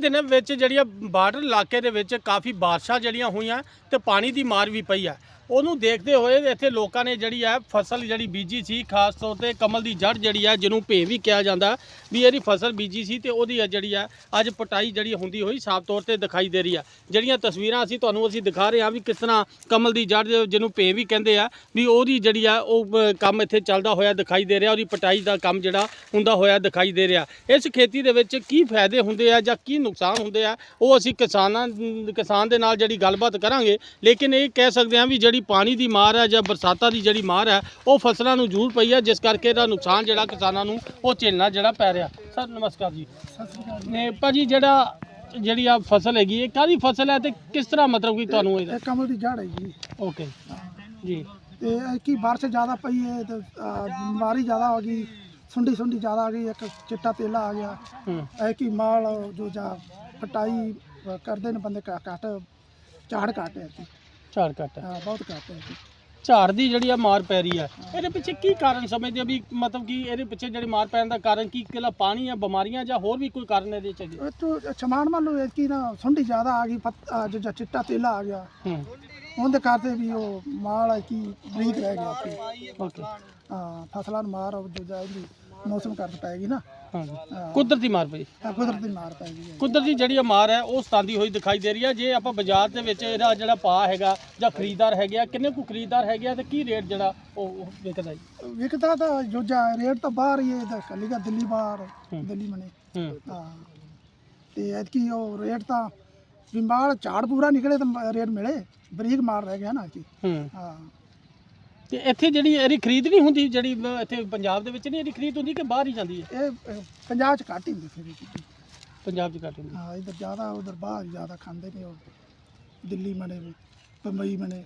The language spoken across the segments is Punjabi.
ਦਿਨਾਂ ਵਿੱਚ ਜਿਹੜੀਆਂ ਬਾਰਡਰ ਇਲਾਕੇ ਦੇ ਵਿੱਚ ਕਾਫੀ ਬਾਰਿਸ਼ਾਂ ਜਿਹੜੀਆਂ ਹੋਈਆਂ ਤੇ ਪਾਣੀ ਦੀ ਮਾਰ ਵੀ ਪਈ ਹੈ ਉਹਨੂੰ ਦੇਖਦੇ ਹੋਏ ਇੱਥੇ ਲੋਕਾਂ ਨੇ ਜਿਹੜੀ ਹੈ ਫਸਲ ਜਿਹੜੀ ਬੀਜੀ ਸੀ, ਖਾਸ ਤੌਰ ਤੇ ਕਮਲ ਦੀ ਜੜ ਜਿਹੜੀ ਹੈ ਜਿਹਨੂੰ ਭੇ ਵੀ ਕਿਹਾ ਜਾਂਦਾ, ਵੀ ਇਹਦੀ ਫਸਲ ਬੀਜੀ ਸੀ ਤੇ ਉਹਦੀ ਜਿਹੜੀ ਹੈ ਅੱਜ ਪਟਾਈ ਜਿਹੜੀ ਹੁੰਦੀ ਹੋਈ ਸਾਫ਼ ਤੌਰ ਤੇ ਦਿਖਾਈ ਦੇ ਰਹੀ ਹੈ ਜਿਹੜੀਆਂ ਤਸਵੀਰਾਂ ਅਸੀਂ ਤੁਹਾਨੂੰ ਅਸੀਂ ਦਿਖਾ ਰਹੇ ਹਾਂ ਵੀ ਕਿਸ ਤਰ੍ਹਾਂ ਕਮਲ ਦੀ ਜੜ ਜਿਹਨੂੰ ਭੇ ਵੀ ਕਹਿੰਦੇ ਆ, ਵੀ ਉਹਦੀ ਜਿਹੜੀ ਆ, ਉਹ ਕੰਮ ਇੱਥੇ ਚੱਲਦਾ ਹੋਇਆ ਦਿਖਾਈ ਦੇ ਰਿਹਾ, ਉਹਦੀ ਪਟਾਈ ਦਾ ਕੰਮ ਜਿਹੜਾ ਹੁੰਦਾ ਹੋਇਆ ਦਿਖਾਈ ਦੇ ਰਿਹਾ। ਇਸ ਖੇਤੀ ਦੇ ਵਿੱਚ ਕੀ ਫਾਇਦੇ ਹੁੰਦੇ ਆ ਜਾਂ ਕੀ ਨੁਕਸਾਨ ਹੁੰਦੇ ਆ, ਉਹ ਅਸੀਂ ਕਿਸਾਨਾਂ, ਕਿਸਾਨ ਦੇ ਨਾਲ ਜਿਹੜੀ ਗੱਲਬਾਤ ਕਰਾਂਗੇ, ਲੇਕਿਨ ਇਹ ਕਹਿ ਸਕਦੇ ਹਾਂ ਵੀ ਜਿਹੜੀ ਪਾਣੀ ਦੀ ਮਾਰ ਹੈ ਜਾਂ ਬਰਸਾਤਾਂ ਦੀ ਜਿਹੜੀ ਮਾਰ ਹੈ ਉਹ ਫਸਲਾਂ ਨੂੰ ਜ਼ਰੂਰ ਪਈ ਹੈ ਜਿਸ ਕਰਕੇ ਇਹਦਾ ਨੁਕਸਾਨ ਜਿਹੜਾ ਕਿਸਾਨਾਂ ਨੂੰ ਉਹ ਝੇਲਣਾ ਜਿਹੜਾ ਪੈ ਰਿਹਾ। ਸਰ ਨਮਸਕਾਰ ਜੀ। ਨੇ ਭਾਜੀ ਜਿਹੜਾ ਜਿਹੜੀ ਆ ਫਸਲ ਹੈਗੀ ਇਹ ਕਾਹਦੀ ਫਸਲ ਹੈ ਤੇ ਕਿਸ ਤਰ੍ਹਾਂ ਮਤਲਬ ਕਿ ਤੁਹਾਨੂੰ ਇਹ ਕਮਲ ਦੀ ਜੜ ਹੈ ਜੀ। ਓਕੇ। ਜੀ। ਤੇ ਇਹ ਕੀ ਬਾਰਿਸ਼ ਜ਼ਿਆਦਾ ਪਈ ਹੈ ਤੇ ਬਿਮਾਰੀ ਜ਼ਿਆਦਾ ਹੋ ਗਈ ਸੁੰਡੀ ਸੁੰਡੀ ਜ਼ਿਆਦਾ ਆ ਗਈ ਇੱਕ ਚਿੱਟਾ ਤੇਲਾ ਆ ਗਿਆ। ਇਹ ਕੀ ਮਾਲ ਜੋ ਜਾ ਅਹ, ਕਰਦੇ ਨੇ ਬੰਦੇ ਘੱਟ ਝਾੜ ਹੈ ਜੀ ਝਾੜ ਘੱਟ ਹੈ। ਹਾਂ, ਬਹੁਤ ਘੱਟ ਹੈ ਜੀ। ਝਾੜ ਦੀ ਜਿਹੜੀ ਆ ਮਾਰ ਪੈ ਰਹੀ ਆ ਇਹਦੇ ਪਿੱਛੇ ਕੀ ਕਾਰਨ ਸਮਝਦੇ ਆ ਵੀ ਮਤਲਬ ਕਿ ਇਹਦੇ ਪਿੱਛੇ ਜਿਹੜੀ ਮਾਰ ਪੈਣ ਦਾ ਕਾਰਨ ਕੀ ਕਿਲਾ ਪਾਣੀ ਆ ਬਿਮਾਰੀਆਂ ਜਾਂ ਹੋਰ ਵੀ ਕੋਈ ਕਾਰਨ ਇਹਦੇ ਚ ਹੈਗੇ? ਇਹ ਤੋਂ ਸਮਾਨ ਮੰਨ ਲਓ ਕੀ ਨਾ ਸੁੰਡੀ ਜ਼ਿਆਦਾ ਆ ਗਈ ਪੱਤ- ਅਹ, ਜੋ ਜਾ ਚਿੱਟਾ ਤੇਲਾ ਆ ਗਿਆ। ਹੂੰ। ਉਹਦੇ ਕਰਕੇ ਵੀ ਉਹ ਮਾਲ ਹੈ ਕੀ ਬਰੀਕ ਰਹਿ ਗਿਆ ਓਕੇ। ਹਾਂ ਫਸਲਾਂ ਨੂੰ ਮਾਰ ਜੋ ਜਾ ਇਹਦੀ ਮੌਸਮ ਕਰਕੇ ਪੈ ਗਈ ਨਾ। ਹਾਂਜੀ। ਹਾਂ, ਕੁਦਰਤੀ ਮਾਰ ਪਈ। ਇਹ ਕੁਦਰਤੀ ਮਾਰ ਪੈ ਗਈ ਹੈ। ਕੁਦਰਤੀ ਜਿਹੜੀ ਆ ਮਾਰ ਹੈ ਉਹ ਸਤਾਂਦੀ ਹੋਈ ਦਿਖਾਈ ਦੇ ਰਹੀ ਆ ਜੇ ਆਪਾਂ ਬਾਜ਼ਾਰ ਦੇ ਵਿੱਚ ਇਹਦਾ ਜਿਹੜਾ ਭਾਅ ਹੈਗਾ ਜਾਂ ਖਰੀਦਦਾਰ ਹੈਗੇ ਆ ਕਿੰਨੇ ਕੁ ਖਰੀਦਦਾਰ ਹੈਗੇ ਆ ਤੇ ਕੀ ਰੇਟ ਜਿਹੜਾ ਉਹ ਉਹ ਵਿਕਦਾ ਜੀ? ਵਿਕਦਾ ਤਾਂ ਜੋ ਜਾ ਰੇਟ ਤਾਂ ਬਾਹਰ ਹੀ ਹੈ ਤਾਂ ਕੱਲੀਗਾ ਦਿੱਲੀ ਬਾਹਰ ਹੂੰ। ਦਿੱਲੀ ਮਨੇ। ਹੂੰ। ਹਾਂ। ਤੇ ਐਤਕੀ ਉਹ ਰੇਟ ਤਾਂ ਵੀ ਮਾਲ ਝਾੜ ਪੂਰਾ ਨਿਕਲੇ ਤਾਂ ਰੇਟ ਮਿਲੇ ਬਰੀਕ ਮਾਲ ਰਹਿ ਗਿਆ ਨਾ ਕੀ ਹੂੰ। ਹਾਂ। ਤੇ ਇੱਥੇ ਜਿਹੜੀ ਇਹਦੀ ਖਰੀਦ ਨਹੀਂ ਹੁੰਦੀ ਜਿਹੜੀ ਇੱਥੇ ਪੰਜਾਬ ਦੇ ਵਿੱਚ ਨਹੀਂ ਇਹਦੀ ਖਰੀਦ ਹੁੰਦੀ ਕਿ ਬਾਹਰ ਹੀ ਜਾਂਦੀ ਹੈ? ਇਹ ਅਹ, ਪੰਜਾਬ ਚ ਘੱਟ ਹੀ ਹੁੰਦੀ ਫਿਰ। ਪੰਜਾਬ 'ਚ ਘੱਟ ਹੁੰਦੀ। ਹਾਂ ਇਧਰ ਜ਼ਿਆਦਾ ਉਧਰ ਬਾਹਰ ਜ਼ਿਆਦਾ ਖਾਂਦੇ ਨੇ ਉਹ। ਦਿੱਲੀ ਮਨੇ ਬੰਬਈ ਮਨੇ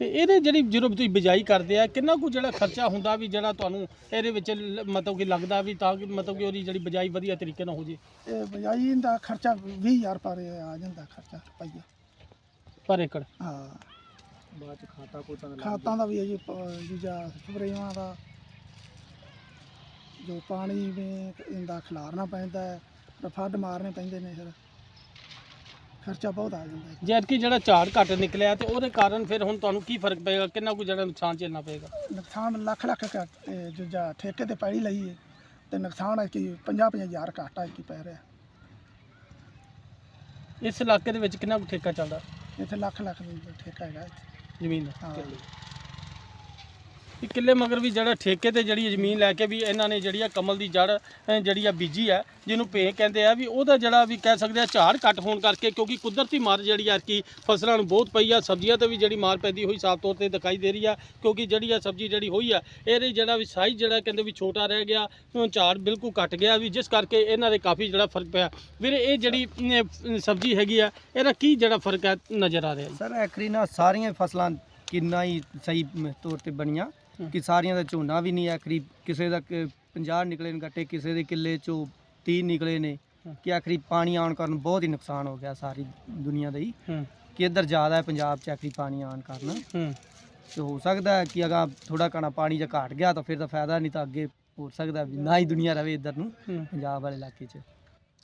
ਤੇ ਇਹਦੇ ਜਿਹੜੀ ਜਦੋਂ ਤੁਸੀਂ ਬਿਜਾਈ ਕਰਦੇ ਆ ਕਿੰਨਾ ਕੁ ਜਿਹੜਾ ਖਰਚਾ ਹੁੰਦਾ ਵੀ ਜਿਹੜਾ ਤੁਹਾਨੂੰ ਇਹਦੇ ਵਿੱਚ ਲ- ਮਤਲਬ ਕਿ ਲੱਗਦਾ ਵੀ ਤਾਂ ਕਿ ਮਤਲਬ ਕਿ ਉਹਦੀ ਜਿਹੜੀ ਬਿਜਾਈ ਵਧੀਆ ਤਰੀਕੇ ਨਾਲ ਹੋ ਜੇ? ਇਹ ਬਜਾਈ ਦਾ ਖਰਚਾ 20000 ਪਰ ਆ ਜਾਂਦਾ ਖਰਚਾ ਰੁਪਈਆ। ਪਰ ਏਕੜ? ਹਾਂ। ਬਾਅਦ ਚ ਖਾਤਾ ਕੋਟਾ ਖਾਤਾਂ ਦਾ ਵੀ ਹੈ ਜੀ ਪ- ਦੂਜਾ ਸਪਰੇਆਂ ਦਾ। ਜੋ ਪਾਣੀ ਵੀ ਇਹਦਾ ਖਿਲਾਰਨਾ ਪੈਂਦਾ ਹੈ ਫਿਰ ਫੱਡ ਮਾਰਨੇ ਪੈਂਦੇ ਨੇ ਫਿਰ। ਖਰਚਾ ਬਹੁਤ ਆ ਜਾਂਦਾ ਹੈ। ਜਦ ਕਿ ਜਿਹੜਾ ਝਾੜ ਘੱਟ ਨਿਕਲਿਆ ਤੇ ਉਹਦੇ ਕਾਰਨ ਫਿਰ ਹੁਣ ਤੁਹਾਨੂੰ ਕੀ ਫ਼ਰਕ ਪਏਗਾ? ਕਿੰਨਾ ਕੁ ਜਿਹੜਾ ਨੁਕਸਾਨ ਝੇਲਣਾ ਪਏਗਾ? ਨੁਕਸਾਨ ਲੱਖ ਲੱਖ ਕਾ ਇਹ ਜੋ ਜਾ ਠੇਕੇ ਤੇ ਪੈੜੀ ਲਈ ਹੈ ਤੇ ਨੁਕਸਾਨ ਹੈ ਕਿ 50 50 ਹਜ਼ਾਰ ਘਾਟਾ ਕੀ ਪੈ ਰਿਹਾ। ਇਸ ਇਲਾਕੇ ਦੇ ਵਿੱਚ ਕਿੰਨਾ ਕੁ ਠੇਕਾ ਚੱਲਦਾ? ਇੱਥੇ ਲੱਖ ਲੱਖ ਦਾ ਠੇਕਾ ਹੈਗਾ ਇੱਥੇ। ਜ਼ਮੀਨ ਦਾ ਹਾਂ ਇਹ ਕਿੱਲੇ ਮਗਰ ਵੀ ਜਿਹੜਾ ਠੇਕੇ ਤੇ ਜਿਹੜੀ ਜ਼ਮੀਨ ਲੈ ਕੇ ਵੀ ਇਹਨਾਂ ਨੇ ਜਿਹੜੀ ਆ ਕਮਲ ਦੀ ਜੜ ਜਿਹੜੀ ਆ ਬੀਜੀ ਆ, ਜਿਹਨੂੰ ਪੇ ਕਹਿੰਦੇ ਆ ਵੀ ਉਹਦਾ ਜਿਹੜਾ ਵੀ ਕਹਿ ਸਕਦੇ ਆ ਝਾੜ ਘੱਟ ਹੋਣ ਕਰਕੇ ਕਿਉਂਕਿ ਕੁਦਰਤੀ ਮਾਰ ਜਿਹੜੀ ਆ ਕਿ ਫਸਲਾਂ ਨੂੰ ਬਹੁਤ ਪਈ ਆ, ਸਬਜ਼ੀਆਂ ਤੇ ਵੀ ਜਿਹੜੀ ਮਾਰ ਪੈਂਦੀ ਹੋਈ ਸਾਫ਼ ਤੌਰ ਤੇ ਦਿਖਾਈ ਦੇ ਰਹੀ ਆ, ਕਿਉਂਕਿ ਜਿਹੜੀ ਆ ਸਬਜ਼ੀ ਜਿਹੜੀ ਹੋਈ ਆ, ਇਹਦੇ ਜਿਹੜਾ ਵੀ ਸਾਈਜ਼ ਜਿਹੜਾ ਕਹਿੰਦੇ ਵੀ ਛੋਟਾ ਰਹਿ ਗਿਆ ਝਾੜ ਬਿਲਕੁਲ ਘਟ ਗਿਆ ਵੀ, ਜਿਸ ਕਰਕੇ ਇਹਨਾਂ ਦੇ ਕਾਫੀ ਜਿਹੜਾ ਫ਼ਰਕ ਪਿਆ। ਵੀਰੇ, ਇਹ ਜਿਹੜੀ ਸਬਜ਼ੀ ਹੈਗੀ ਆ, ਇਹਦਾ ਕੀ ਜਿਹੜਾ ਫ਼ਰਕ ਹੈ ਨਜ਼ਰ ਆ ਰਿਹਾ ਸਰ, ਐਕਰੀ ਨਾ ਸਾਰੀਆਂ ਫਸਲਾਂ ਕਿੰਨਾ ਹੀ ਸਹੀ ਮ- ਤੌਰ ਤੇ ਬਣੀਆਂ। ਕਿ ਸਾਰੀਆਂ ਦਾ ਝੋਨਾ ਵੀ ਨਹੀਂ ਐਕਰੀ ਕਿਸੇ ਦਾ ਕ- 50 ਨਿਕਲੇ ਨੇ ਗੱਟੇ ਕਿਸੇ ਦੇ ਕਿੱਲੇ ਚੋਂ 30 ਨਿਕਲੇ ਨੇ। ਕਿ ਆਖਰੀ ਪਾਣੀ ਆਉਣ ਕਾਰਨ ਬਹੁਤ ਹੀ ਨੁਕਸਾਨ ਹੋ ਗਿਆ ਸਾਰੀ ਦੁਨੀਆ ਦਾ ਹੀ। ਕਿ ਇੱਧਰ ਜ਼ਿਆਦਾ ਹੈ ਪੰਜਾਬ 'ਚ ਆਖਰੀ ਪਾਣੀ ਆਉਣ ਕਾਰਨ। ਹੂੰ। ਤੇ ਹੋ ਸਕਦਾ ਹੈ ਕਿ ਅਗਾ ਥੋੜਾ ਕਣਾ ਪਾਣੀ ਜੇ ਘਟ ਗਿਆ ਤਾਂ ਫਿਰ ਤਾਂ ਫਾਇਦਾ ਨਹੀਂ ਤਾਂ ਅੱਗੇ ਹੋ ਸਕਦਾ ਵੀ ਨਾ ਹੀ ਦੁਨੀਆ ਰਵੇ ਇੱਧਰ ਨੂੰ ਪੰਜਾਬ ਵਾਲੇ ਇਲਾਕੇ 'ਚ।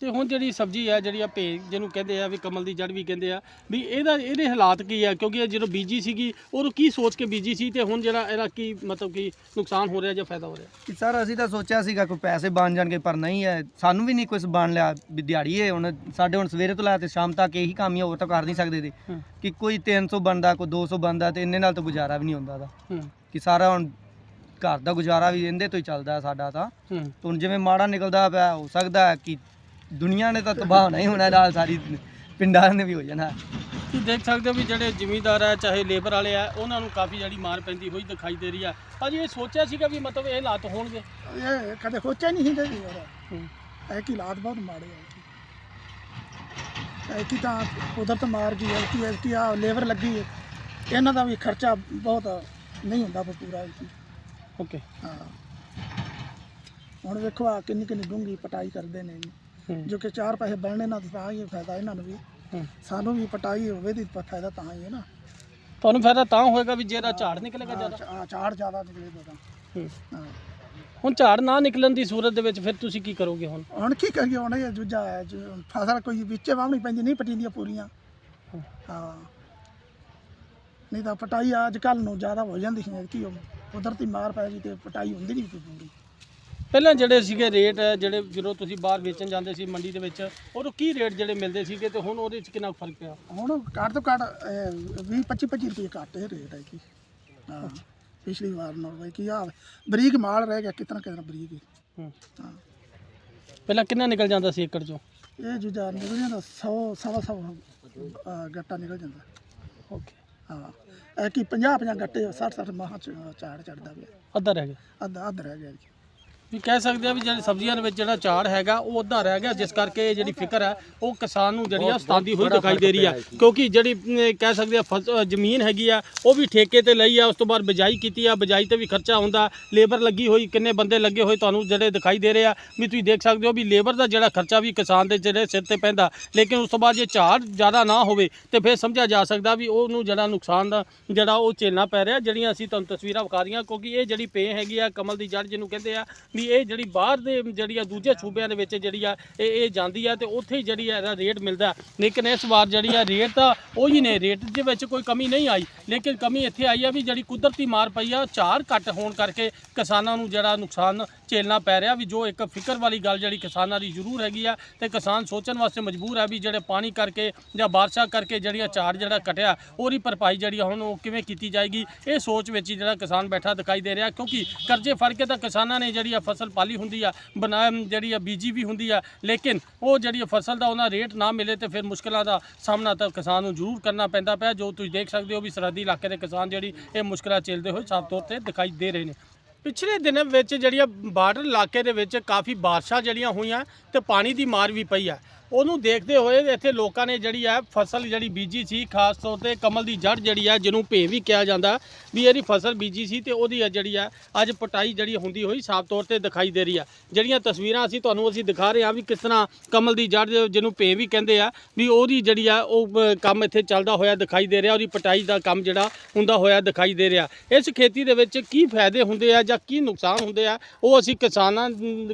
ਤੇ ਹੁਣ ਜਿਹੜੀ ਸਬਜ਼ੀ ਆ ਜਿਹੜੀ ਆ ਭੇ ਜਿਹਨੂੰ ਕਹਿੰਦੇ ਆ ਵੀ ਕਮਲ ਦੀ ਜੜ ਵੀ ਕਹਿੰਦੇ ਆ ਵੀ ਇਹਦਾ ਇਹਦੇ ਹਾਲਾਤ ਕੀ ਆ? ਕਿਉਂਕਿ ਇਹ ਜਦੋਂ ਬੀਜੀ ਸੀਗੀ ਉਦੋਂ ਕੀ ਸੋਚ ਕੇ ਬੀਜੀ ਸੀ ਤੇ ਹੁਣ ਜਿਹੜਾ ਇਹਦਾ ਕੀ ਮਤਲਬ ਕਿ ਨੁਕਸਾਨ ਹੋ ਰਿਹਾ ਜਾਂ ਫਾਇਦਾ ਹੋ ਰਿਹਾ? ਕਿ ਸਰ ਅਸੀਂ ਤਾਂ ਸੋਚਿਆ ਸੀਗਾ ਕੋਈ ਪੈਸੇ ਬਣ ਜਾਣਗੇ ਪਰ ਨਹੀਂ ਹੈ। ਸਾਨੂੰ ਵੀ ਨਹੀਂ ਕੁਝ ਬਣ ਲਿਆ ਵੀ ਦਿਹਾੜੀ ਹੈ ਹੁਣ ਸਾਡੇ ਹੁਣ ਸਵੇਰੇ ਤੋਂ ਲੈ ਤੇ ਸ਼ਾਮ ਤੱਕ ਇਹੀ ਕੰਮ ਹੀ ਹੋਰ ਤਾਂ ਕਰ ਨਹੀਂ ਸਕਦੇ ਤੇ ਹੂੰ। ਕਿ ਕੋਈ 300 ਬਣਦਾ ਕੋਈ 200 ਬਣਦਾ ਤੇ ਇੰਨੇ ਨਾਲ ਤਾਂ ਗੁਜ਼ਾਰਾ ਵੀ ਨਹੀਂ ਹੁੰਦਾ ਦਾ ਹੂੰ। ਕਿ ਸਾਰਾ ਹੁਣ ਘਰ ਦਾ ਗੁਜ਼ਾਰਾ ਵੀ ਇਹਦੇ ਤੋਂ ਹੀ ਚੱਲਦਾ ਸਾਡਾ ਤਾਂ। ਹੂੰ। ਹੁਣ ਜਿਵੇਂ ਮਾੜਾ ਨਿਕਲਦਾ ਪਿਆ ਹੋ ਸਕਦਾ ਹੈ ਕਿ ਦੁਨੀਆ ਨੇ ਤਾਂ ਤਬਾਹ ਹੋਣਾ ਹੀ ਹੋਣਾ ਨਾਲ ਸਾਰੀ ਪਿੰਡਾਂ ਨੇ ਵੀ ਹੋ ਜਾਣਾ। ਤੁਸੀਂ ਦੇਖ ਸਕਦੇ ਹੋ ਵੀ ਜਿਹੜੇ ਜ਼ਿਮੀਂਦਾਰ ਆ ਚਾਹੇ ਲੇਬਰ ਵਾਲੇ ਆ ਉਹਨਾਂ ਨੂੰ ਕਾਫੀ ਜਿਹੜੀ ਮਾਰ ਪੈਂਦੀ ਹੋਈ ਦਿਖਾਈ ਦੇ ਰਹੀ ਆ। ਭਾਜੀ ਇਹ ਸੋਚਿਆ ਸੀਗਾ ਵੀ ਮਤਲਬ ਇਹ ਹਾਲਾਤ ਹੋਣਗੇ? ਇਹ ਕਦੇ ਸੋਚਿਆ ਨਹੀਂ ਸੀ ਜੀ ਯਾਰ। ਹੂੰ। ਐ ਕੀ ਹਾਲਾਤ ਬਹੁਤ ਮਾੜੇ ਆ ਐ ਕੀ ਤਾਂ ਕੁਦਰਤ ਮਾਰ ਗਈ ਐ ਕੀ ਐ ਕੀ ਆ ਲੇਬਰ ਲੱਗੀ ਹੈ ਇਹਨਾਂ ਦਾ ਵੀ ਖਰਚਾ ਬਹੁਤ ਨਹੀਂ ਹੁੰਦਾ ਪ- ਪੂਰਾ ਐਤਕੀ। ਓਕੇ। ਹਾਂ। ਹੁਣ ਵੇਖੋ ਆ ਕਿੰਨੀ ਕਿੰਨੀ ਡੂੰਗੀ ਪਟਾਈ ਕਰਦੇ ਨੇ ਜੀ। ਜੋ ਕਿ ਚਾਰ ਪੈਸੇ ਬਣਨੇ ਨਾਲ ਤਾਂ ਹੀ ਫਾਇਦਾ ਇਹਨਾਂ ਨੂੰ ਵੀ। ਸਾਨੂੰ ਵੀ ਪਟਾਈ ਹੋਵੇ ਦੀ ਫਾਇਦਾ ਤਾਂ ਹੀ ਹੈ ਨਾ। ਤੁਹਾਨੂੰ ਫਾਇਦਾ ਤਾਂ ਹੋਏਗਾ ਵੀ ਜਿਹੜਾ ਝਾੜ ਨਿਕਲੇਗਾ ਜ਼ਿਆਦਾ। ਹਾਂ, ਝਾੜ ਜ਼ਿਆਦਾ ਨਿਕਲੇਗਾ ਤਾਂ ਹੂੰ। ਹੁਣ ਝਾੜ ਨਾ ਨਿਕਲਣ ਦੀ ਸੂਰਤ ਦੇ ਵਿੱਚ ਫਿਰ ਤੁਸੀਂ ਕੀ ਕਰੋਗੇ ਹੁਣ? ਹੁਣ ਕੀ ਕਰੀਏ ਹੁਣ ਇਹ ਦੂਜਾ ਫਸਲ ਕੋਈ ਵਿੱਚੇ ਵਾਹਣੀ ਪੈਂਦੀ ਨਹੀਂ ਪਟੀਂਦੀਆਂ ਪੂਰੀਆਂ। ਹਾਂ। ਨਹੀਂ ਤਾਂ ਪਟਾਈ ਅੱਜ ਕੱਲ ਨੂੰ ਜ਼ਿਆਦਾ ਹੋ ਜਾਂਦੀ ਹੈ ਕੀ ਉਹ ਕੁਦਰਤੀ ਮਾਰ ਪੈ ਗਈ ਤੇ ਪਟਾਈ ਹੁੰਦੀ ਨਹੀਂ ਪੂਰੀ। ਪਹਿਲਾਂ ਜਿਹੜੇ ਸੀਗੇ ਰੇਟ ਜਿਹੜੇ ਜਦੋਂ ਤੁਸੀਂ ਬਾਹਰ ਵੇਚਣ ਜਾਂਦੇ ਸੀ ਮੰਡੀ ਦੇ ਵਿੱਚ ਉਦੋਂ ਕੀ ਰੇਟ ਜਿਹੜੇ ਮਿਲਦੇ ਸੀਗੇ ਤੇ ਹੁਣ ਉਹਦੇ ਵਿੱਚ ਕਿੰਨਾ ਫ਼ਰਕ ਪਿਆ? ਹੁਣ ਘੱਟ ਤੋਂ ਘੱਟ 20 25 25 ਰੁਪਏ ਘੱਟ ਇਹ ਰੇਟ ਹੈ ਕੀ ਹਾਂ ਪਿਛਲੀ ਵਾਰ ਨਾਲ ਕੀ ਆ ਬਰੀਕ ਮਾਲ ਰਹਿ ਗਿਆ ਕਿਤਨਾ ਕਿਤਨਾ ਬਰੀਕ ਹੀ। ਹੂੰ। ਹਾਂ। ਪਹਿਲਾਂ ਕਿੰਨਾ ਨਿਕਲ ਜਾਂਦਾ ਸੀ ਏਕੜ ਚੋਂ? ਇਹ ਜੁਜਾ ਨਿਕਲ ਜਾਂਦਾ 100 ਸਵਾ ਸੌ ਅਹ, ਗੱਟਾ ਨਿਕਲ ਜਾਂਦਾ। ਓਕੇ। ਹਾਂ ਇਹ ਕੀ 50 50 ਗੱਟੇ 60 60 ਮਾਹ ਚ ਝਾੜ ਚੜਦਾ ਪਿਆ। ਅੱਧਾ ਰਹਿ ਗਿਆ। ਅੱਧਾ ਅੱਧ ਰਹਿ ਗਿਆ ਜੀ। ਵੀ ਕਹਿ ਸਕਦੇ ਆ ਵੀ ਜਿਹੜੀ ਸਬਜ਼ੀਆਂ ਦੇ ਵਿੱਚ ਜਿਹੜਾ ਝਾੜ ਹੈਗਾ ਉਹ ਅੱਧਾ ਰਹਿ ਗਿਆ ਜਿਸ ਕਰਕੇ ਇਹ ਜਿਹੜੀ ਫਿਕਰ ਹੈ ਉਹ ਕਿਸਾਨ ਨੂੰ ਜਿਹੜੀ ਆ ਸਤਾਂਦੀ ਹੋਈ ਦਿਖਾਈ ਦੇ ਰਹੀ ਆ। ਕਿਉਂਕਿ ਜਿਹੜੀ ਅਮ, ਕਹਿ ਸਕਦੇ ਆ ਫਸ- ਜ਼ਮੀਨ ਹੈਗੀ ਆ ਉਹ ਵੀ ਠੇਕੇ ਤੇ ਲਈ ਆ ਉਸ ਤੋਂ ਬਾਅਦ ਬਿਜਾਈ ਕੀਤੀ ਆ ਬਿਜਾਈ ਤੇ ਵੀ ਖਰਚਾ ਹੁੰਦਾ ਲੇਬਰ ਲੱਗੀ ਹੋਈ ਕਿੰਨੇ ਬੰਦੇ ਲੱਗੇ ਹੋਏ ਤੁਹਾਨੂੰ ਜਿਹੜੇ ਦਿਖਾਈ ਦੇ ਰਹੇ ਆ ਵੀ ਤੁਸੀਂ ਦੇਖ ਸਕਦੇ ਹੋ ਵੀ ਲੇਬਰ ਦਾ ਜਿਹੜਾ ਖਰਚਾ ਵੀ ਕਿਸਾਨ ਦੇ ਜਿਹੜੇ ਸਿਰ ਤੇ ਪੈਂਦਾ ਲੇਕਿਨ ਉਸ ਤੋਂ ਬਾਅਦ ਜੇ ਝਾੜ ਜ਼ਿਆਦਾ ਨਾ ਹੋਵੇ ਤੇ ਫਿਰ ਸਮਝਿਆ ਜਾ ਸਕਦਾ ਵੀ ਉਹਨੂੰ ਜਿਹੜਾ ਨੁਕਸਾਨ ਦਾ ਜਿਹੜਾ ਉਹ ਝੇਲਣਾ ਪੈ ਰਿਹਾ ਜਿਹੜੀਆਂ ਅਸੀਂ ਤੁਹਾਨੂੰ ਤਸਵੀਰਾਂ ਵਿਖਾ ਰਹੀਆਂ ਕਿਉਂਕਿ ਇਹ ਜਿਹੜੀ ਪੇ ਹੈਗੀ ਆ ਕਮਲ ਦੀ ਜੜ ਜਿਹਨੂੰ ਕਹਿੰਦੇ ਆ ਵੀ ਇਹ ਜਿਹੜੀ ਬਾਹਰ ਦੇ ਜਿਹੜੀ ਆ ਦੂਜੇ ਸੂਬਿਆਂ ਦੇ ਵਿੱਚ ਜਿਹੜੀ ਆ ਇਹ ਇਹ ਜਾਂਦੀ ਆ ਤੇ ਉੱਥੇ ਹੀ ਜਿਹੜੀ ਆ ਇਹਦਾ ਰੇਟ ਮਿਲਦਾ। ਲੇਕਿਨ ਇਸ ਵਾਰ ਜਿਹੜੀ ਆ ਰੇਟ ਤਾਂ ਉਹੀ ਨੇ, ਰੇਟ ਦੇ ਵਿੱਚ ਕੋਈ ਕਮੀ ਨਹੀਂ ਆਈ। ਲੇਕਿਨ ਕਮੀ ਇੱਥੇ ਆਈ ਆ ਵੀ ਜਿਹੜੀ ਕੁਦਰਤੀ ਮਾਰ ਪਈ ਆ, ਝਾੜ ਘੱਟ ਹੋਣ ਕਰਕੇ ਕਿਸਾਨਾਂ ਨੂੰ ਜਿਹੜਾ ਨੁਕਸਾਨ ਝੇਲਣਾ ਪੈ ਰਿਹਾ ਵੀ ਜੋ ਇੱਕ ਫਿਕਰ ਵਾਲੀ ਗੱਲ ਜਿਹੜੀ ਕਿਸਾਨਾਂ ਦੀ ਜ਼ਰੂਰ ਹੈਗੀ ਆ ਤੇ ਕਿਸਾਨ ਸੋਚਣ ਵਾਸਤੇ ਮਜਬੂਰ ਹੈ ਵੀ ਜਿਹੜੇ ਪਾਣੀ ਕਰਕੇ ਜਾਂ ਬਾਰਿਸ਼ਾਂ ਕਰਕੇ ਜਿਹੜੀਆਂ ਝਾੜ ਜਿਹੜਾ ਕਟਿਆ, ਉਹਦੀ ਭਰਪਾਈ ਜਿਹੜੀ ਆ ਹੁਣ ਉਹ ਕਿਵੇਂ ਕੀਤੀ ਜਾਏਗੀ? ਇਹ ਸੋਚ ਵਿੱਚ ਹੀ ਜਿਹੜਾ ਕਿਸਾਨ ਬੈਠਾ ਦਿਖਾਈ ਦੇ ਰਿਹਾ ਕਿਉਂਕਿ ਕਰਜ਼ੇ ਫੜ ਕੇ ਤਾਂ ਕਿਸਾਨਾਂ ਨੇ ਜਿਹੜੀ ਆ ਫਸਲ ਪਾਲੀ ਹੁੰਦੀ ਆ, ਬਣਾ, ਜਿਹੜੀ ਆ ਬੀਜੀ ਵੀ ਹੁੰਦੀ ਆ, ਲੇਕਿਨ ਉਹ ਜਿਹੜੀ ਫਸਲ ਦਾ ਉਹਨਾਂ ਰੇਟ ਨਾ ਮਿਲੇ ਤੇ ਫਿਰ ਮੁਸ਼ਕਲਾਂ ਦਾ ਸਾਹਮਣਾ ਤਾਂ ਕਿਸਾਨ ਨੂੰ ਜ਼ਰੂਰ ਕਰਨਾ ਪੈਂਦਾ ਪਿਆ, ਜੋ ਤੁਸੀਂ ਦੇਖ ਸਕਦੇ ਹੋ ਵੀ ਸਰਹੱਦੀ ਇਲਾਕੇ ਦੇ ਕਿਸਾਨ ਜਿਹੜੀ ਇਹ ਮੁਸ਼ਕਲਾਂ ਝੇਲਦੇ ਹੋਏ ਸਾਫ਼ ਤੌਰ ਤੇ ਦਿਖਾਈ ਦੇ ਰਹੇ ਨੇ। ਪਿਛਲੇ ਦਿਨਾਂ ਵਿੱਚ ਜਿਹੜੀਆਂ ਬਾਰਡਰ ਇਲਾਕੇ ਦੇ ਵਿੱਚ ਕਾਫੀ ਬਾਰਿਸ਼ਾਂ ਜਿਹੜੀਆਂ ਹੋਈਆਂ ਤੇ ਪਾਣੀ ਦੀ ਮਾਰ ਵੀ ਪਈ ਆ। ਉਹਨੂੰ ਦੇਖਦੇ ਹੋਏ ਇੱਥੇ ਲੋਕਾਂ ਨੇ ਜਿਹੜੀ ਹੈ ਫਸਲ ਜਿਹੜੀ ਬੀਜੀ ਸੀ, ਖਾਸ ਤੌਰ ਤੇ ਕਮਲ ਦੀ ਜੜ ਜਿਹੜੀ ਹੈ ਜਿਹਨੂੰ ਭੇ ਵੀ ਕਿਹਾ ਜਾਂਦਾ, ਵੀ ਇਹਦੀ ਫਸਲ ਬੀਜੀ ਸੀ ਤੇ ਉਹਦੀ ਜਿਹੜੀ ਹੈ ਅੱਜ ਪਟਾਈ ਜਿਹੜੀ ਹੁੰਦੀ ਹੋਈ ਸਾਫ਼ ਤੌਰ ਤੇ ਦਿਖਾਈ ਦੇ ਰਹੀ ਹੈ ਜਿਹੜੀਆਂ ਤਸਵੀਰਾਂ ਅਸੀਂ ਤੁਹਾਨੂੰ ਅਸੀਂ ਦਿਖਾ ਰਹੇ ਹਾਂ ਵੀ ਕਿਸ ਤਰ੍ਹਾਂ ਕਮਲ ਦੀ ਜੜ ਜਿਹਨੂੰ ਭੇ ਵੀ ਕਹਿੰਦੇ ਆ, ਵੀ ਉਹਦੀ ਜਿਹੜੀ ਆ, ਉਹ ਕੰਮ ਇੱਥੇ ਚੱਲਦਾ ਹੋਇਆ ਦਿਖਾਈ ਦੇ ਰਿਹਾ, ਉਹਦੀ ਪਟਾਈ ਦਾ ਕੰਮ ਜਿਹੜਾ ਹੁੰਦਾ ਹੋਇਆ ਦਿਖਾਈ ਦੇ ਰਿਹਾ। ਇਸ ਖੇਤੀ ਦੇ ਵਿੱਚ ਕੀ ਫਾਇਦੇ ਹੁੰਦੇ ਆ ਜਾਂ ਕੀ ਨੁਕਸਾਨ ਹੁੰਦੇ ਆ, ਉਹ ਅਸੀਂ ਕਿਸਾਨਾਂ,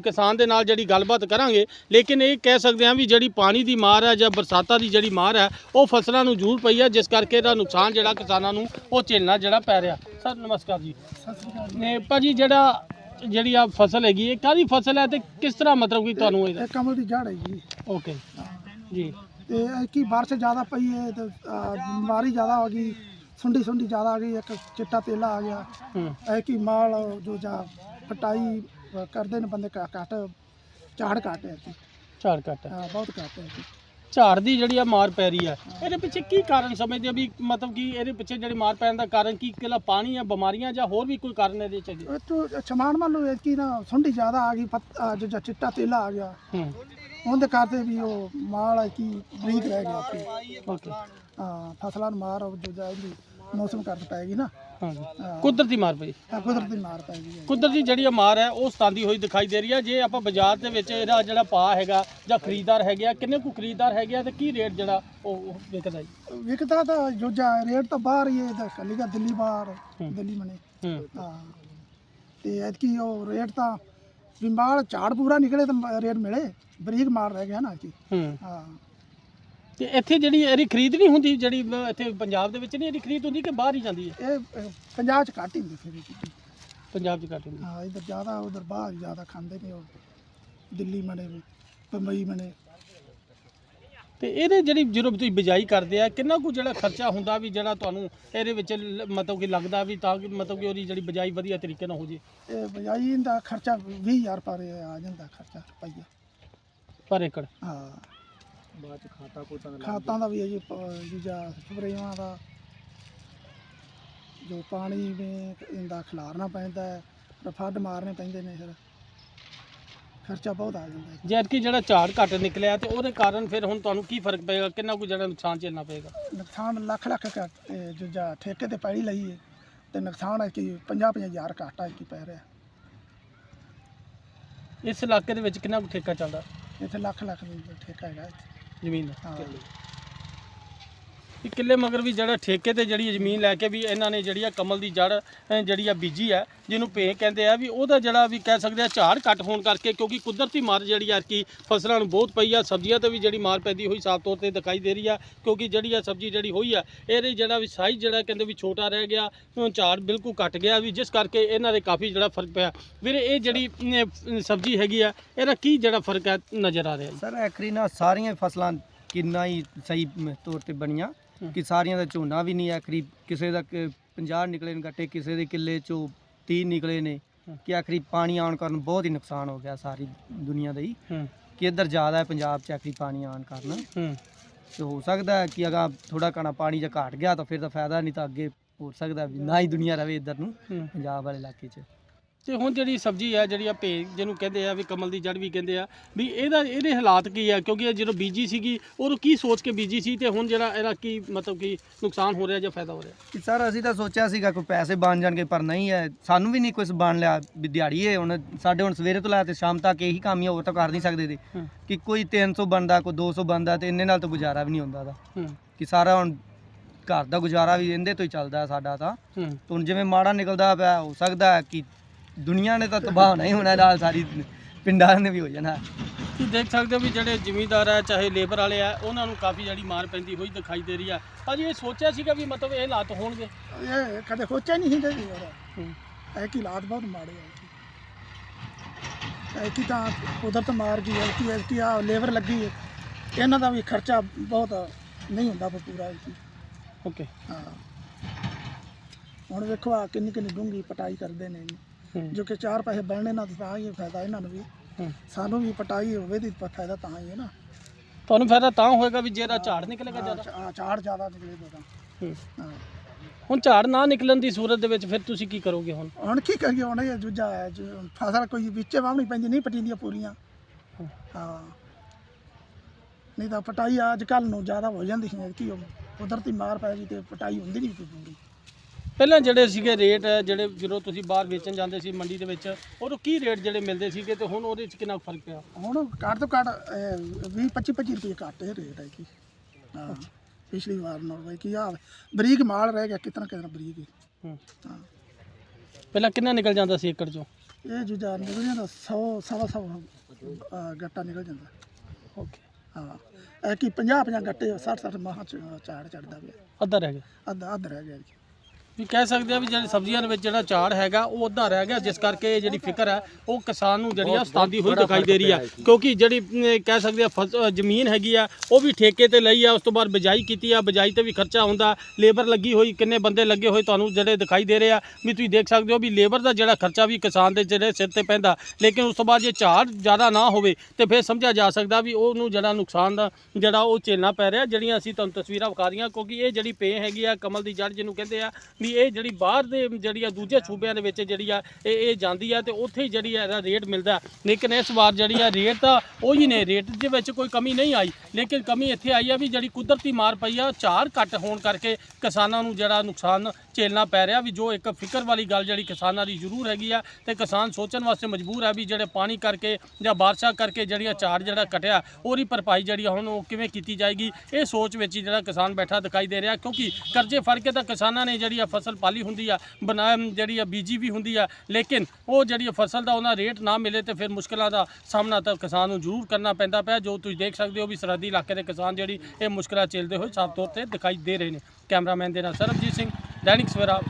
ਕਿਸਾਨ ਦੇ ਨਾਲ ਜਿਹੜੀ ਗੱਲਬਾਤ ਕਰਾਂਗੇ, ਲੇਕਿਨ ਇਹ ਕਹਿ ਸਕਦੇ ਹਾਂ ਵੀ ਜਿਹੜੀ ਪਾਣੀ ਦੀ ਮਾਰ ਹੈ ਜਾਂ ਬਰਸਾਤਾਂ ਦੀ ਜਿਹੜੀ ਮਾਰ ਹੈ ਉਹ ਫਸਲਾਂ ਨੂੰ ਜ਼ਰੂਰ ਪਈ ਹੈ ਜਿਸ ਕਰਕੇ ਇਹਦਾ ਨੁਕਸਾਨ ਜਿਹੜਾ ਕਿਸਾਨਾਂ ਨੂੰ ਉਹ ਝੇਲਣਾ ਜਿਹੜਾ ਪੈ ਰਿਹਾ। ਸਰ ਨਮਸਕਾਰ ਜੀ। ਸਤਿ ਸ੍ਰੀ ਅਕਾਲ ਜੀ। ਨੇ ਭਾਜੀ ਜਿਹੜਾ ਜਿਹੜੀ ਆ ਫਸਲ ਹੈਗੀ ਇਹ ਕਾਹਦੀ ਫਸਲ ਹੈ ਤੇ ਕਿਸ ਤਰ੍ਹਾਂ ਮਤਲਬ ਕਿ ਤੁਹਾਨੂੰ ਇਹ ਕਮਲ ਦੀ ਜੜ ਹੈ ਜੀ। ਓਕੇ। ਜੀ। ਤੇ ਇਹ ਕੀ ਬਾਰਿਸ਼ ਜ਼ਿਆਦਾ ਪਈ ਹੈ ਤੇ ਬਿਮਾਰੀ ਜ਼ਿਆਦਾ ਹੋ ਗਈ ਸੁੰਡੀ ਸੁੰਡੀ ਜ਼ਿਆਦਾ ਆ ਗਈ ਇੱਕ ਚਿੱਟਾ ਤੇਲਾ ਆ ਗਿਆ। ਇਹ ਕੀ ਮਾਲ ਜੋ ਜਾ ਅਹ, ਕਰਦੇ ਨੇ ਬੰਦੇ ਘੱਟ ਝਾੜ ਜੀ ਝਾੜ ਘੱਟ ਹੈ। ਹਾਂ, ਬਹੁਤ ਘੱਟ ਹੈ ਜੀ। ਝਾੜ ਦੀ ਜਿਹੜੀ ਆ ਮਾਰ ਪੈ ਰਹੀ ਆ ਇਹਦੇ ਪਿੱਛੇ ਕੀ ਕਾਰਨ ਸਮਝਦੇ ਆ ਵੀ ਮਤਲਬ ਕਿ ਇਹਦੇ ਪਿੱਛੇ ਜਿਹੜੀ ਮਾਰ ਪੈਣ ਦਾ ਕਾਰਨ ਕੀ ਕਿਲਾ ਪਾਣੀ ਆ ਬਿਮਾਰੀਆਂ ਜਾਂ ਹੋਰ ਵੀ ਕੋਈ ਕਾਰਨ ਇਹਦੇ ਚ ਹੈਗੇ? ਇਹ ਤੋਂ ਛਮਾਨ ਮੰਨ ਲਓ ਕੀ ਨਾ ਸੁੰਡੀ ਜ਼ਿਆਦਾ ਆ ਗਈ ਪੱਤ- ਅਹ, ਜੋ ਜਾ ਚਿੱਟਾ ਤੇਲਾ ਆ ਗਿਆ। ਹੂੰ। ਉਹਦੇ ਕਰਕੇ ਵੀ ਉਹ ਮਾਲ ਹੈ ਕੀ ਬਰੀਕ ਰਹਿ ਗਿਆ ਓਕੇ। ਹਾਂ ਫਸਲਾਂ ਨੂੰ ਮਾਰ ਉਹ ਜੋ ਜਾ ਇਹਦੀ ਮੌਸਮ ਕਰਕੇ ਪੈ ਗਈ ਨਾ। ਹਾਂਜੀ। ਹਾਂ, ਕੁਦਰਤੀ ਮਾਰ ਪਈ। ਤਾਂ ਕੁਦਰਤੀ ਮਾਰ ਪੈ ਗਈ ਹੈ। ਕੁਦਰਤੀ ਜਿਹੜੀ ਆ ਮਾਰ ਹੈ ਉਹ ਸਤਾਂਦੀ ਹੋਈ ਦਿਖਾਈ ਦੇ ਰਹੀ ਆ ਜੇ ਆਪਾਂ ਬਾਜ਼ਾਰ ਦੇ ਵਿੱਚ ਇਹਦਾ ਜਿਹੜਾ ਭਾਅ ਹੈਗਾ ਜਾਂ ਖਰੀਦਦਾਰ ਹੈਗੇ ਆ ਕਿੰਨੇ ਕੁ ਖਰੀਦਦਾਰ ਹੈਗੇ ਆ ਤੇ ਕੀ ਰੇਟ ਜਿਹੜਾ ਉਹ ਉਹ ਵਿਕਦਾ ਜੀ? ਵਿਕਦਾ ਤਾਂ ਜੋ ਜਾ ਰੇਟ ਤਾਂ ਬਾਹਰ ਹੀ ਹੈ ਤਾਂ ਕੱਲੀ ਦਾ ਦਿੱਲੀ ਬਾਹਰ ਹੂੰ। ਦਿੱਲੀ ਮਨੇ। ਹੂੰ। ਹਾਂ। ਤੇ ਐਤਕੀ ਉਹ ਰੇਟ ਤਾਂ ਵੀ ਮਾਲ ਝਾੜ ਪੂਰਾ ਨਿਕਲੇ ਤਾਂ ਰੇਟ ਮਿਲੇ ਬਰੀਕ ਮਾਲ ਰਹਿ ਗਿਆ ਨਾ ਕੀ ਹੂੰ। ਹਾਂ। ਤੇ ਇੱਥੇ ਜਿਹੜੀ ਇਹਦੀ ਖਰੀਦ ਨਹੀਂ ਹੁੰਦੀ ਜਿਹੜੀ ਇੱਥੇ ਪੰਜਾਬ ਦੇ ਵਿੱਚ ਨਹੀਂ ਇਹਦੀ ਖਰੀਦ ਹੁੰਦੀ ਕਿ ਬਾਹਰ ਹੀ ਜਾਂਦੀ ਹੈ? ਇਹ ਅਹ, ਪੰਜਾਬ ਚ ਘੱਟ ਹੀ ਹੁੰਦੀ ਫਿਰ ਇਹ ਚੀਜ਼। ਪੰਜਾਬ 'ਚ ਘੱਟ ਹੁੰਦੀ ਹਾਂ। ਇਧਰ ਜ਼ਿਆਦਾ ਉਧਰ ਬਾਹਰ ਜ਼ਿਆਦਾ ਖਾਂਦੇ ਨੇ ਉਹ। ਦਿੱਲੀ ਮਨੇ ਬੰਬਈ ਮਨੇ ਤੇ ਇਹਦੇ ਜਿਹੜੀ ਜਦੋਂ ਤੁਸੀਂ ਬਿਜਾਈ ਕਰਦੇ ਆ ਕਿੰਨਾ ਕੁ ਜਿਹੜਾ ਖਰਚਾ ਹੁੰਦਾ ਵੀ ਜਿਹੜਾ ਤੁਹਾਨੂੰ ਇਹਦੇ ਵਿੱਚ ਲ- ਮਤਲਬ ਕਿ ਲੱਗਦਾ ਵੀ ਤਾਂ ਕਿ ਮਤਲਬ ਕਿ ਉਹਦੀ ਜਿਹੜੀ ਬਿਜਾਈ ਵਧੀਆ ਤਰੀਕੇ ਨਾਲ ਹੋ ਜੇ? ਇਹ ਬਜਾਈ ਦਾ ਖਰਚਾ 20000 ਪਰ ਆ ਜਾਂਦਾ ਖਰਚਾ ਰੁਪਈਆ। ਪਰ ਏਕੜ? ਹਾਂ। ਬਾਅਦ ਚ ਖਾਤਾ ਖਾਤਾਂ ਦਾ ਵੀ ਹੈ ਜੀ ਪ- ਦੂਜਾ ਸਪਰੇਆਂ ਦਾ। ਜੋ ਪਾਣੀ ਵੀ ਇਹਦਾ ਖਿਲਾਰਨਾ ਪੈਂਦਾ ਹੈ ਫਿਰ ਫੱਡ ਮਾਰਨੇ ਪੈਂਦੇ ਨੇ ਫਿਰ। ਖਰਚਾ ਬਹੁਤ ਆ ਜਾਂਦਾ ਹੈ। ਜਦ ਕਿ ਜਿਹੜਾ ਝਾੜ ਘੱਟ ਨਿਕਲਿਆ ਤੇ ਉਹਦੇ ਕਾਰਨ ਫਿਰ ਹੁਣ ਤੁਹਾਨੂੰ ਕੀ ਫ਼ਰਕ ਪਏਗਾ? ਕਿੰਨਾ ਕੁ ਜਿਹੜਾ ਨੁਕਸਾਨ ਝੇਲਣਾ ਪਏਗਾ? ਨੁਕਸਾਨ ਲੱਖ ਲੱਖ ਇਹ ਜਾ ਠੇਕੇ ਤੇ ਪੈੜੀ ਲਈ ਹੈ ਤੇ ਨੁਕਸਾਨ ਹੈ ਕਿ 50 50 ਹਜ਼ਾਰ ਘਾਟਾ ਕੀ ਪੈ ਰਿਹਾ। ਇਸ ਇਲਾਕੇ ਦੇ ਵਿੱਚ ਕਿੰਨਾ ਕੁ ਠੇਕਾ ਚੱਲਦਾ? ਇੱਥੇ ਲੱਖ ਲੱਖ ਦਾ ਠੇਕਾ ਹੈਗਾ ਇੱਥੇ। ਜ਼ਮੀਨ ਦਾ ਹਾਂ ਕਿ ਕਿੱਲੇ ਮਗਰ ਵੀ ਜਿਹੜਾ ਠੇਕੇ ਤੇ ਜਿਹੜੀ ਜ਼ਮੀਨ ਲੈ ਕੇ ਵੀ ਇਹਨਾਂ ਨੇ ਜਿਹੜੀ ਆ ਕਮਲ ਦੀ ਜੜ ਜਿਹੜੀ ਆ ਬੀਜੀ ਆ, ਜਿਹਨੂੰ ਪੇ ਕਹਿੰਦੇ ਆ ਵੀ ਉਹਦਾ ਜਿਹੜਾ ਵੀ ਕਹਿ ਸਕਦੇ ਆ ਝਾੜ ਘੱਟ ਹੋਣ ਕਰਕੇ ਕਿਉਂਕਿ ਕੁਦਰਤੀ ਮਾਰ ਜਿਹੜੀ ਆ ਕਿ ਫਸਲਾਂ ਨੂੰ ਬਹੁਤ ਪਈ ਆ, ਸਬਜ਼ੀਆਂ ਤੇ ਵੀ ਜਿਹੜੀ ਮਾਰ ਪੈਂਦੀ ਹੋਈ ਸਾਫ਼ ਤੌਰ ਤੇ ਦਿਖਾਈ ਦੇ ਰਹੀ ਆ, ਕਿਉਂਕਿ ਜਿਹੜੀ ਆ ਸਬਜ਼ੀ ਜਿਹੜੀ ਹੋਈ ਆ, ਇਹਦੇ ਜਿਹੜਾ ਵੀ ਸਾਈਜ਼ ਜਿਹੜਾ ਕਹਿੰਦੇ ਵੀ ਛੋਟਾ ਰਹਿ ਗਿਆ ਝਾੜ ਬਿਲਕੁਲ ਘਟ ਗਿਆ ਵੀ, ਜਿਸ ਕਰਕੇ ਇਹਨਾਂ ਦੇ ਕਾਫੀ ਜਿਹੜਾ ਫ਼ਰਕ ਪਿਆ। ਵੀਰੇ, ਇਹ ਜਿਹੜੀ ਸਬਜ਼ੀ ਹੈਗੀ ਆ, ਇਹਦਾ ਕੀ ਜਿਹੜਾ ਫ਼ਰਕ ਹੈ ਨਜ਼ਰ ਆ ਰਿਹਾ ਸਰ, ਐਕਰੀ ਨਾ ਸਾਰੀਆਂ ਫਸਲਾਂ ਕਿੰਨਾ ਹੀ ਸਹੀ ਮ- ਤੌਰ ਤੇ ਬਣੀਆਂ। ਕਿ ਸਾਰੀਆਂ ਦਾ ਝੋਨਾ ਵੀ ਨਹੀਂ ਐਕਰੀ ਕਿਸੇ ਦਾ ਕ- 50 ਨਿਕਲੇ ਨੇ ਗੱਟੇ ਕਿਸੇ ਦੇ ਕਿੱਲੇ ਚੋਂ 30 ਨਿਕਲੇ ਨੇ। ਕਿ ਆਖਰੀ ਪਾਣੀ ਆਉਣ ਕਾਰਨ ਬਹੁਤ ਹੀ ਨੁਕਸਾਨ ਹੋ ਗਿਆ ਸਾਰੀ ਦੁਨੀਆ ਦਾ ਹੀ। ਕਿ ਇੱਧਰ ਜ਼ਿਆਦਾ ਹੈ ਪੰਜਾਬ 'ਚ ਆਖਰੀ ਪਾਣੀ ਆਉਣ ਕਾਰਨ। ਹੂੰ। ਤੇ ਹੋ ਸਕਦਾ ਹੈ ਕਿ ਅਗਾ ਥੋੜਾ ਕਣਾ ਪਾਣੀ ਜੇ ਘਟ ਗਿਆ ਤਾਂ ਫਿਰ ਤਾਂ ਫਾਇਦਾ ਨਹੀਂ ਤਾਂ ਅੱਗੇ ਹੋ ਸਕਦਾ ਵੀ ਨਾ ਹੀ ਦੁਨੀਆ ਰਵੇ ਇੱਧਰ ਨੂੰ ਪੰਜਾਬ ਵਾਲੇ ਇਲਾਕੇ 'ਚ। ਤੇ ਹੁਣ ਜਿਹੜੀ ਸਬਜ਼ੀ ਆ ਜਿਹੜੀ ਆ ਭੇ ਜਿਹਨੂੰ ਕਹਿੰਦੇ ਆ ਵੀ ਕਮਲ ਦੀ ਜੜ ਵੀ ਕਹਿੰਦੇ ਆ ਵੀ ਇਹਦਾ ਇਹਦੇ ਹਾਲਾਤ ਕੀ ਆ? ਕਿਉਂਕਿ ਇਹ ਜਦੋਂ ਬੀਜੀ ਸੀਗੀ ਉਦੋਂ ਕੀ ਸੋਚ ਕੇ ਬੀਜੀ ਸੀ ਤੇ ਹੁਣ ਜਿਹੜਾ ਇਹਦਾ ਕੀ ਮਤਲਬ ਕਿ ਨੁਕਸਾਨ ਹੋ ਰਿਹਾ ਜਾਂ ਫਾਇਦਾ ਹੋ ਰਿਹਾ? ਕਿ ਸਰ ਅਸੀਂ ਤਾਂ ਸੋਚਿਆ ਸੀਗਾ ਕੋਈ ਪੈਸੇ ਬਣ ਜਾਣਗੇ ਪਰ ਨਹੀਂ ਹੈ। ਸਾਨੂੰ ਵੀ ਨਹੀਂ ਕੁਝ ਬਣ ਲਿਆ ਵੀ ਦਿਹਾੜੀ ਹੈ ਹੁਣ ਸਾਡੇ ਹੁਣ ਸਵੇਰੇ ਤੋਂ ਲੈ ਤੇ ਸ਼ਾਮ ਤੱਕ ਇਹੀ ਕੰਮ ਹੀ ਹੋਰ ਤਾਂ ਕਰ ਨਹੀਂ ਸਕਦੇ ਤੇ ਹੂੰ। ਕਿ ਕੋਈ 300 ਬਣਦਾ ਕੋਈ 200 ਬਣਦਾ ਤੇ ਇੰਨੇ ਨਾਲ ਤਾਂ ਗੁਜ਼ਾਰਾ ਵੀ ਨਹੀਂ ਹੁੰਦਾ ਦਾ ਹੂੰ। ਕਿ ਸਾਰਾ ਹੁਣ ਘਰ ਦਾ ਗੁਜ਼ਾਰਾ ਵੀ ਇਹਦੇ ਤੋਂ ਹੀ ਚੱਲਦਾ ਸਾਡਾ ਤਾਂ। ਹੂੰ। ਹੁਣ ਜਿਵੇਂ ਮਾੜਾ ਨਿਕਲਦਾ ਪਿਆ ਹੋ ਸਕਦਾ ਹੈ ਕਿ ਦੁਨੀਆ ਨੇ ਤਾਂ ਤਬਾਹ ਹੋਣਾ ਹੀ ਹੋਣਾ ਨਾਲ ਸਾਰੀ ਪਿੰਡਾਂ ਨੇ ਵੀ ਹੋ ਜਾਣਾ। ਤੁਸੀਂ ਦੇਖ ਸਕਦੇ ਹੋ ਵੀ ਜਿਹੜੇ ਜ਼ਿਮੀਂਦਾਰ ਆ ਚਾਹੇ ਲੇਬਰ ਵਾਲੇ ਆ ਉਹਨਾਂ ਨੂੰ ਕਾਫੀ ਜਿਹੜੀ ਮਾਰ ਪੈਂਦੀ ਹੋਈ ਦਿਖਾਈ ਦੇ ਰਹੀ ਆ। ਭਾਜੀ ਇਹ ਸੋਚਿਆ ਸੀਗਾ ਵੀ ਮਤਲਬ ਇਹ ਹਾਲਾਤ ਹੋਣਗੇ? ਇਹ ਕਦੇ ਸੋਚਿਆ ਨਹੀਂ ਸੀ ਜੀ ਯਾਰ। ਹੂੰ। ਐ ਕੀ ਹਾਲਾਤ ਬਹੁਤ ਮਾੜੇ ਆ ਐ ਕੀ ਤਾਂ ਕੁਦਰਤ ਮਾਰ ਗਈ ਐ ਕੀ ਕੀ ਆ ਲੇਬਰ ਲੱਗੀ ਹੈ ਇਹਨਾਂ ਦਾ ਵੀ ਖਰਚਾ ਬਹੁਤ ਨਹੀਂ ਹੁੰਦਾ ਪੂਰਾ ਐਤਕੀ। ਓਕੇ। ਹਾਂ। ਹੁਣ ਵੇਖੋ ਆ ਕਿੰਨੀ ਕਿੰਨੀ ਡੂੰਗੀ ਪਟਾਈ ਕਰਦੇ ਨੇ ਹੂੰ ਜੋ ਕਿ ਚਾਰ ਪੈਸੇ ਬਣਨੇ ਨਾਲ ਤਾਂ ਹੀ ਫਾਇਦਾ ਇਹਨਾਂ ਨੂੰ ਵੀ। ਹੂੰ। ਸਾਨੂੰ ਵੀ ਪਟਾਈ ਹੋਵੇ ਦੀ ਫਾਇਦਾ ਤਾਂ ਹੀ ਹੈ ਨਾ। ਤੁਹਾਨੂੰ ਫਾਇਦਾ ਤਾਂ ਹੋਏਗਾ ਵੀ ਜਿਹੜਾ ਝਾੜ ਨਿਕਲੇਗਾ ਜ਼ਿਆਦਾ। ਹਾਂ, ਚਾਰ ਜ਼ਿਆਦਾ ਨਿਕਲੇਗਾ ਤਾਂ ਹੂੰ। ਹਾਂ। ਹੁਣ ਝਾੜ ਨਾ ਨਿਕਲਣ ਦੀ ਸੂਰਤ ਦੇ ਵਿੱਚ ਫਿਰ ਤੁਸੀਂ ਕੀ ਕਰੋਗੇ ਹੁਣ? ਹੁਣ ਕੀ ਕਰੀਏ ਹੁਣ ਇਹ ਦੂਜਾ ਹੈ ਜੋ ਫਸਲ ਕੋਈ ਵਿੱਚੇ ਵਾਹਣੀ ਪੈਂਦੀ ਨਹੀਂ ਪਟੀਂਦੀਆਂ ਪੂਰੀਆਂ। ਹੂੰ। ਹਾਂ। ਨਹੀਂ ਤਾਂ ਪਟਾਈ ਅੱਜ ਕੱਲ ਨੂੰ ਜ਼ਿਆਦਾ ਹੋ ਜਾਂਦੀ ਸੀ ਕੀ ਕੁਦਰਤੀ ਮਾਰ ਪੈ ਗਈ ਤੇ ਪਟਾਈ ਹੁੰਦੀ ਨਹੀਂ ਸੀ ਪੂਰੀ। ਪਹਿਲਾਂ ਜਿਹੜੇ ਸੀਗੇ ਰੇਟ ਜਿਹੜੇ ਜਦੋਂ ਤੁਸੀਂ ਬਾਹਰ ਵੇਚਣ ਜਾਂਦੇ ਸੀ ਮੰਡੀ ਦੇ ਵਿੱਚ ਉਦੋਂ ਕੀ ਰੇਟ ਜਿਹੜੇ ਮਿਲਦੇ ਸੀਗੇ ਤੇ ਹੁਣ ਉਹਦੇ ਵਿੱਚ ਕਿੰਨਾ ਫ਼ਰਕ ਪਿਆ? ਹੁਣ ਘੱਟ ਤੋਂ ਘੱਟ 20 25 25 ਰੁਪਏ ਘੱਟ ਇਹ ਰੇਟ ਹੈ ਕੀ ਹਾਂ ਪਿਛਲੀ ਵਾਰ ਨਾਲ ਕੀ ਆ ਬਰੀਕ ਮਾਲ ਰਹਿ ਗਿਆ ਕਿਤਨਾ ਕਿਤਨਾ ਬਰੀਕ ਹੀ। ਹੂੰ। ਹਾਂ। ਪਹਿਲਾਂ ਕਿੰਨਾ ਨਿਕਲ ਜਾਂਦਾ ਸੀ ਏਕੜ ਚੋਂ? ਇਹ ਜੁਜਾ ਨਿਕਲ ਜਾਂਦਾ 100 ਸਵਾ ਸੌ ਅਹ, ਗੱਟਾ ਨਿਕਲ ਜਾਂਦਾ। ਓਕੇ। ਹਾਂ। ਇਹ ਕੀ 50 50 ਗੱਟੇ 60 60 ਮਾਹ ਚ ਝਾੜ ਚੜਦਾ ਪਿਆ। ਅੱਧਾ ਰਹਿ ਗਿਆ। ਅੱਧਾ ਅੱਧ ਰਹਿ ਗਿਆ ਜੀ। ਵੀ ਕਹਿ ਸਕਦੇ ਆ ਵੀ ਜਿਹੜੀ ਸਬਜ਼ੀਆਂ ਦੇ ਵਿੱਚ ਜਿਹੜਾ ਝਾੜ ਹੈਗਾ ਉਹ ਅੱਧਾ ਰਹਿ ਗਿਆ ਜਿਸ ਕਰਕੇ ਇਹ ਜਿਹੜੀ ਫਿਕਰ ਹੈ ਉਹ ਕਿਸਾਨ ਨੂੰ ਜਿਹੜੀ ਆ ਸਤਾਂਦੀ ਹੋਈ ਦਿਖਾਈ ਦੇ ਰਹੀ ਆ। ਕਿਉਂਕਿ ਜਿਹੜੀ ਅਮ, ਕਹਿ ਸਕਦੇ ਆ ਫਸ- ਜ਼ਮੀਨ ਹੈਗੀ ਆ ਉਹ ਵੀ ਠੇਕੇ ਤੇ ਲਈ ਆ ਉਸ ਤੋਂ ਬਾਅਦ ਬਿਜਾਈ ਕੀਤੀ ਆ ਬਿਜਾਈ ਤੇ ਵੀ ਖਰਚਾ ਹੁੰਦਾ ਲੇਬਰ ਲੱਗੀ ਹੋਈ ਕਿੰਨੇ ਬੰਦੇ ਲੱਗੇ ਹੋਏ ਤੁਹਾਨੂੰ ਜਿਹੜੇ ਦਿਖਾਈ ਦੇ ਰਹੇ ਆ ਵੀ ਤੁਸੀਂ ਦੇਖ ਸਕਦੇ ਹੋ ਵੀ ਲੇਬਰ ਦਾ ਜਿਹੜਾ ਖਰਚਾ ਵੀ ਕਿਸਾਨ ਦੇ ਜਿਹੜੇ ਸਿਰ ਤੇ ਪੈਂਦਾ ਲੇਕਿਨ ਉਸ ਤੋਂ ਬਾਅਦ ਜੇ ਝਾੜ ਜ਼ਿਆਦਾ ਨਾ ਹੋਵੇ ਤੇ ਫਿਰ ਸਮਝਿਆ ਜਾ ਸਕਦਾ ਵੀ ਉਹਨੂੰ ਜਿਹੜਾ ਨੁਕਸਾਨ ਦਾ ਜਿਹੜਾ ਉਹ ਝੇਲਣਾ ਪੈ ਰਿਹਾ ਜਿਹੜੀਆਂ ਅਸੀਂ ਤੁਹਾਨੂੰ ਤਸਵੀਰਾਂ ਵਿਖਾ ਰਹੀਆਂ ਕਿਉਂਕਿ ਇਹ ਜਿਹੜੀ ਪੇ ਹੈਗੀ ਆ ਕਮਲ ਦੀ ਜੜ ਜਿਹਨੂੰ ਕਹਿੰਦੇ ਆ ਵੀ ਇਹ ਜਿਹੜੀ ਬਾਹਰ ਦੇ ਜਿਹੜੀ ਆ ਦੂਜੇ ਸੂਬਿਆਂ ਦੇ ਵਿੱਚ ਜਿਹੜੀ ਆ ਇਹ ਇਹ ਜਾਂਦੀ ਆ ਤੇ ਉੱਥੇ ਹੀ ਜਿਹੜੀ ਆ ਇਹਦਾ ਰੇਟ ਮਿਲਦਾ। ਲੇਕਿਨ ਇਸ ਵਾਰ ਜਿਹੜੀ ਆ ਰੇਟ ਤਾਂ ਉਹੀ ਨੇ, ਰੇਟ ਦੇ ਵਿੱਚ ਕੋਈ ਕਮੀ ਨਹੀਂ ਆਈ। ਲੇਕਿਨ ਕਮੀ ਇੱਥੇ ਆਈ ਆ ਵੀ ਜਿਹੜੀ ਕੁਦਰਤੀ ਮਾਰ ਪਈ ਆ, ਝਾੜ ਘੱਟ ਹੋਣ ਕਰਕੇ ਕਿਸਾਨਾਂ ਨੂੰ ਜਿਹੜਾ ਨੁਕਸਾਨ ਝੇਲਣਾ ਪੈ ਰਿਹਾ ਵੀ ਜੋ ਇੱਕ ਫਿਕਰ ਵਾਲੀ ਗੱਲ ਜਿਹੜੀ ਕਿਸਾਨਾਂ ਦੀ ਜ਼ਰੂਰ ਹੈਗੀ ਆ ਤੇ ਕਿਸਾਨ ਸੋਚਣ ਵਾਸਤੇ ਮਜਬੂਰ ਹੈ ਵੀ ਜਿਹੜੇ ਪਾਣੀ ਕਰਕੇ ਜਾਂ ਬਾਰਿਸ਼ਾਂ ਕਰਕੇ ਜਿਹੜੀਆਂ ਝਾੜ ਜਿਹੜਾ ਕਟਿਆ, ਉਹਦੀ ਭਰਪਾਈ ਜਿਹੜੀ ਆ ਹੁਣ ਉਹ ਕਿਵੇਂ ਕੀਤੀ ਜਾਏਗੀ? ਇਹ ਸੋਚ ਵਿੱਚ ਹੀ ਜਿਹੜਾ ਕਿਸਾਨ ਬੈਠਾ ਦਿਖਾਈ ਦੇ ਰਿਹਾ ਕਿਉਂਕਿ ਕਰਜ਼ੇ ਫੜ ਕੇ ਤਾਂ ਕਿਸਾਨਾਂ ਨੇ ਜਿਹੜੀ ਆ ਫਸਲ ਪਾਲੀ ਹੁੰਦੀ ਆ, ਬਣਾ, ਜਿਹੜੀ ਆ ਬੀਜੀ ਵੀ ਹੁੰਦੀ ਆ, ਲੇਕਿਨ ਉਹ ਜਿਹੜੀ ਆ ਫਸਲ ਦਾ ਉਹਨਾਂ ਰੇਟ ਨਾ ਮਿਲੇ ਤੇ ਫਿਰ ਮੁਸ਼ਕਲਾਂ ਦਾ ਸਾਹਮਣਾ ਤਾਂ ਕਿਸਾਨ ਨੂੰ ਜ਼ਰੂਰ ਕਰਨਾ ਪੈਂਦਾ ਪਿਆ, ਜੋ ਤੁਸੀਂ ਦੇਖ ਸਕਦੇ ਹੋ ਵੀ ਸਰਹੱਦੀ ਇਲਾਕੇ ਦੇ ਕਿਸਾਨ ਜਿਹੜੀ ਇਹ ਮੁਸ਼ਕਲਾਂ ਝੇਲਦੇ ਹੋਏ ਸਾਫ਼ ਤੌਰ ਤੇ ਦਿਖਾਈ ਦੇ ਰਹੇ ਨੇ। ਕੈਮਰਾਮੈਨ ਦੇ ਨਾਲ ਸਰਬਜੀਤ ਸਿੰਘ, ਦੈਨਿਕ ਸਵੇਰਾ